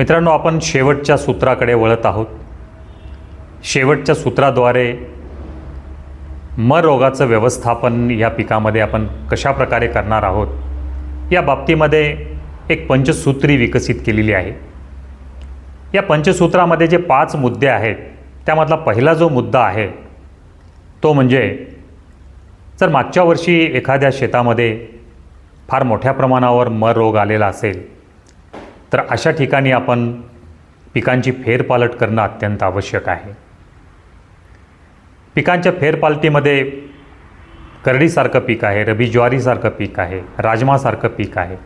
मित्रांनो आपण शेवटच्या सूत्राकडे वळत आहोत. शेवटच्या सूत्राद्वारे म रोगाचं व्यवस्थापन या पिकामध्ये आपण कशा प्रकारे करणार आहोत या बाबतीमध्ये एक पंचसूत्री विकसित केलेली आहे. या पंचसूत्रामध्ये जे पाच मुद्दे आहेत त्यामधला पहिला जो मुद्दा आहे तो म्हणजे जर मागच्या वर्षी एखाद्या शेतामध्ये फार मोठ्या प्रमाणावर म रोग आलेला असेल तर अशा ठिकाणी आपण पिकांची फेरपालट करणं अत्यंत आवश्यक आहे. पिकांच्या फेरपालटीमध्ये करडीसारखं पीक आहे रबी ज्वारीसारखं पीक आहे राजमासारखं पीक आहे.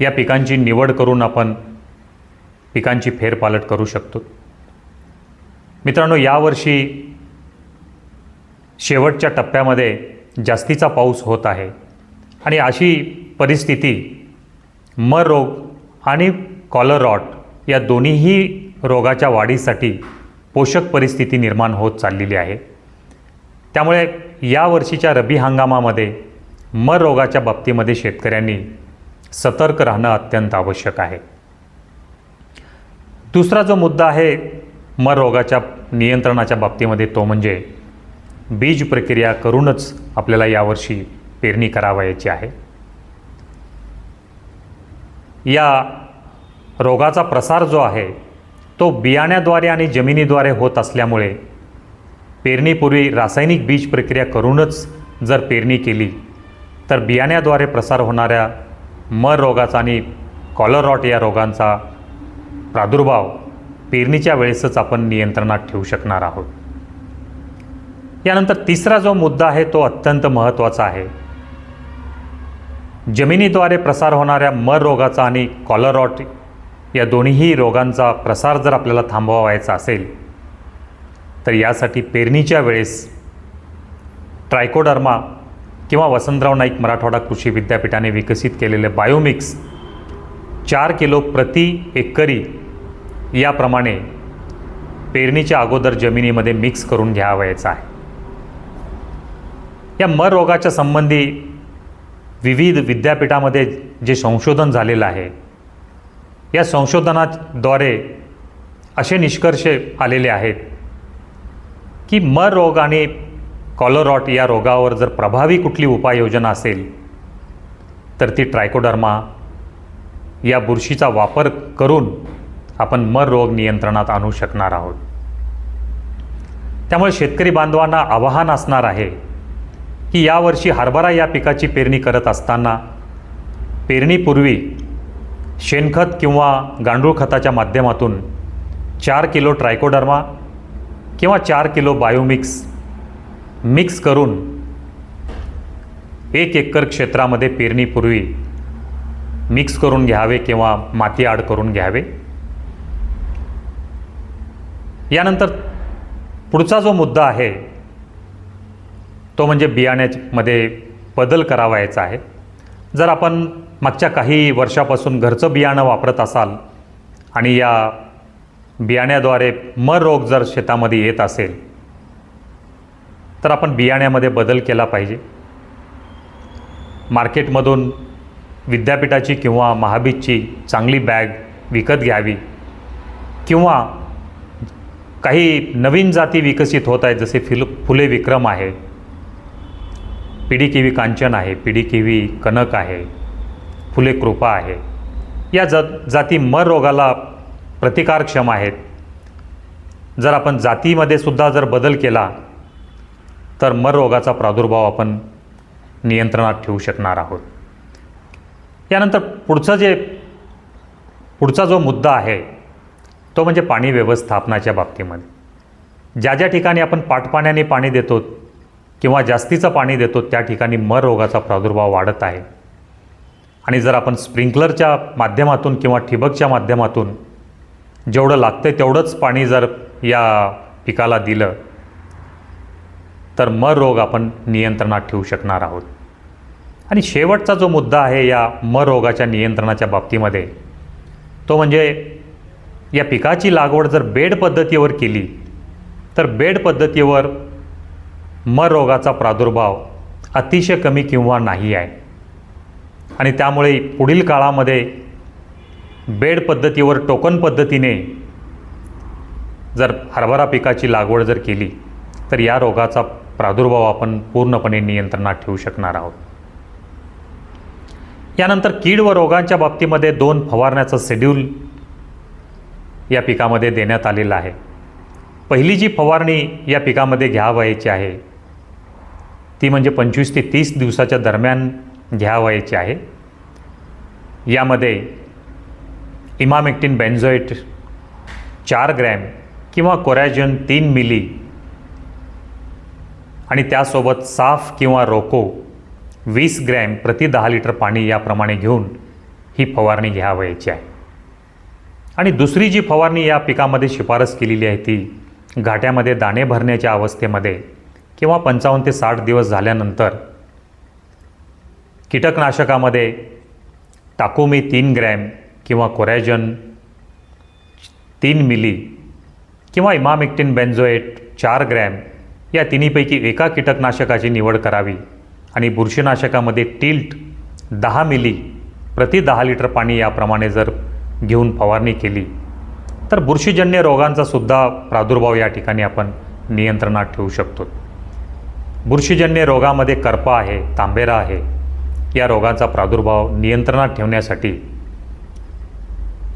या पिकांची निवड करून आपण पिकांची फेरपालट करू शकतो. मित्रांनो यावर्षी शेवटच्या टप्प्यामध्ये जास्तीचा पाऊस होत आहे आणि अशी परिस्थिती मर रोग आणि कॉलरॉट या दोन्हीही रोगाच्या वाढीसाठी पोषक परिस्थिती निर्माण होत चाललेली आहे. त्यामुळे या वर्षीच्या रबी हंगामामध्ये मर रोगाच्या बाबतीमध्ये शेतकऱ्यांनी सतर्क राहणं अत्यंत आवश्यक आहे. दुसरा जो मुद्दा आहे मर रोगाच्या नियंत्रणाच्या बाबतीमध्ये तो म्हणजे बीज प्रक्रिया करूनच आपल्याला यावर्षी पेरणी करावयाची आहे. या रोगाचा प्रसार जो आहे तो बियाण्याद्वारे आणि जमिनीद्वारे होत असल्यामुळे पेरणीपूर्वी रासायनिक बीज प्रक्रिया करूनच जर पेरणी केली तर बियाण्याद्वारे प्रसार होणाऱ्या मर रोगाचा आणि कॉलरॉट या रोगांचा प्रादुर्भाव पेरणीच्या वेळेसच आपण नियंत्रणात ठेवू शकणार आहोत. यानंतर तिसरा जो मुद्दा आहे तो अत्यंत महत्त्वाचा आहे. जमिनीद्वारे प्रसार होणाऱ्या मर रोगाचा आणि कॉलरॉट या दोन्हीही रोगांचा प्रसार जर आपल्याला थांबवायचा असेल तर यासाठी पेरणीच्या वेळेस ट्रायकोडर्मा किंवा वसंतराव नाईक मराठवाडा कृषी विद्यापीठाने विकसित केलेले बायोमिक्स चार किलो प्रति एकरी याप्रमाणे पेरणीच्या अगोदर जमिनीमध्ये मिक्स करून घ्यावयाचं आहे. या मर रोगाच्या संबंधी विविध विद्यापीठामध्ये जे संशोधन झालेलं आहे या संशोधनाद्वारे असे निष्कर्ष आलेले आहेत की मर रोग आणि कॉलरॉट या रोगावर जर प्रभावी कुठली उपाययोजना असेल तर ती ट्रायकोडर्मा या बुरशीचा वापर करून आपण मर रोग नियंत्रणात आणू शकणार आहोत. त्यामुळे शेतकरी बांधवांना आवाहन असणार आहे की यावर्षी हरभरा या पिकाची पेरणी करत असताना पेरणीपूर्वी शेणखत किंवा गांडूळ खताच्या माध्यमातून चार किलो ट्रायकोडर्मा किंवा चार किलो बायोमिक्स मिक्स करून एक एकर क्षेत्रामध्ये पेरणीपूर्वी मिक्स करून घ्यावे किंवा माती आड करून घ्यावे. यानंतर पुढचा जो मुद्दा आहे तो म्हणजे बियाण्यामध्ये बदल करावायचा आहे. जर आपण मागच्या काही वर्षापासून घरचं बियाणं वापरत असाल आणि या बियाण्याद्वारे मर रोग जर शेतामध्ये येत असेल तर आपण बियाण्यामध्ये बदल केला पाहिजे. मार्केटमधून विद्यापीठाची किंवा महाबीजची चांगली बॅग विकत घ्यावी किंवा काही नवीन जाती विकसित होत आहेत जसे फिल फुले विक्रम आहे पिढी किवी कांचन आहे पिढी किवी कनक आहे फुले कृपा आहे. या ज जाती मर रोगाला प्रतिकारक्षम आहेत. जर आपण जातीमध्ये सुद्धा जर बदल केला तर मर रोगाचा प्रादुर्भाव आपण नियंत्रणात ठेवू शकणार आहोत. यानंतर पुढचं जे पुढचा जो मुद्दा आहे तो म्हणजे पाणी व्यवस्थापनाच्या बाबतीमध्ये. ज्या ज्या ठिकाणी आपण पाटपाण्याने पाणी देतो किंवा जास्तीचं पाणी देतो त्या ठिकाणी मर रोगाचा प्रादुर्भाव वाढत आहे. आणि जर आपण स्प्रिंकलरच्या माध्यमातून किंवा ठिबकच्या माध्यमातून जेवढं लागतं तेवढंच पाणी जर या पिकाला दिलं तर मर रोग आपण नियंत्रणात ठेवू शकणार आहोत. आणि शेवटचा जो मुद्दा आहे या मर रोगाच्या नियंत्रणाच्या बाबतीमध्ये तो म्हणजे या पिकाची लागवड जर बेड पद्धतीवर केली तर बेड पद्धतीवर म रोगाचा प्रादुर्भाव अतिशय कमी किंवा नाही आहे. आणि त्यामुळे पुढील काळामध्ये बेड पद्धतीवर टोकन पद्धतीने जर हरभरा पिकाची लागवड जर केली तर या रोगाचा प्रादुर्भाव आपण पूर्णपणे नियंत्रणात ठेवू शकणार आहोत. यानंतर कीड व रोगांच्या बाबतीमध्ये दोन फवारण्याचं शेड्यूल या पिकामध्ये देण्यात आलेलं आहे. पहिली जी फवारणी या पिकामध्ये घ्यावयाची आहे ती म्हणजे पंचवीस ते तीस दिवसाच्या दरम्यान घ्यावयाची आहे. यामध्ये इमामेक्टिन बेन्झोएट चार ग्रॅम किंवा कोरॅजन तीन मिली आणि त्यासोबत साफ किंवा रोको वीस ग्रॅम प्रति दहा लिटर पाणी याप्रमाणे घेऊन ही फवारणी घ्यावयाची आहे. आणि दुसरी जी फवारणी या पिकामध्ये शिफारस केलेली आहे ती घाट्यामध्ये दाणे भरण्याच्या अवस्थेमध्ये किंवा पंचावन्न ते साठ दिवस झाल्यानंतर कीटकनाशकामध्ये टाकोमी तीन ग्रॅम किंवा कोरॅजन तीन मिली किंवा इमामिक्टिन बेन्झोएट चार ग्रॅम या तिन्हीपैकी एका कीटकनाशकाची निवड करावी आणि बुरशीनाशकामध्ये टिल्ट दहा मिली प्रति दहा लिटर पाणी याप्रमाणे जर घेऊन फवारणी केली तर बुरशीजन्य रोगांचा सुद्धा प्रादुर्भाव या ठिकाणी आपण नियंत्रणात ठेवू शकतो. बुरशीजन्य रोगामध्ये करपा आहे तांबेरा आहे. या रोगांचा प्रादुर्भाव नियंत्रणात ठेवण्यासाठी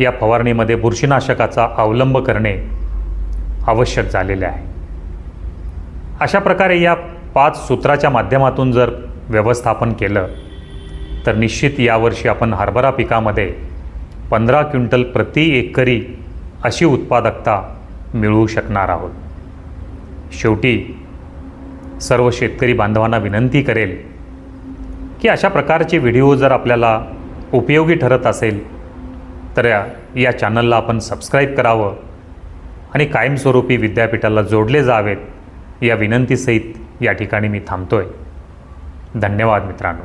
या फवारणीमध्ये बुरशीनाशकाचा अवलंब करणे आवश्यक झालेले आहे. अशा प्रकारे या पाच सूत्राच्या माध्यमातून जर व्यवस्थापन केलं तर निश्चित यावर्षी आपण हरभरा पिकामध्ये पंधरा क्विंटल प्रति एकरी अशी उत्पादकता मिळवू शकणार आहोत. शेवटी सर्व शेतकरी बांधवांना विनंती करेल की अशा प्रकारचे व्हिडिओ जर आपल्याला उपयोगी ठरत असेल तर या या चॅनलला आपण सबस्क्राईब करावं आणि कायमस्वरूपी विद्यापीठाला जोडले जावेत या विनंतीसहित या ठिकाणी मी थांबतो आहे धन्यवाद मित्रांनो.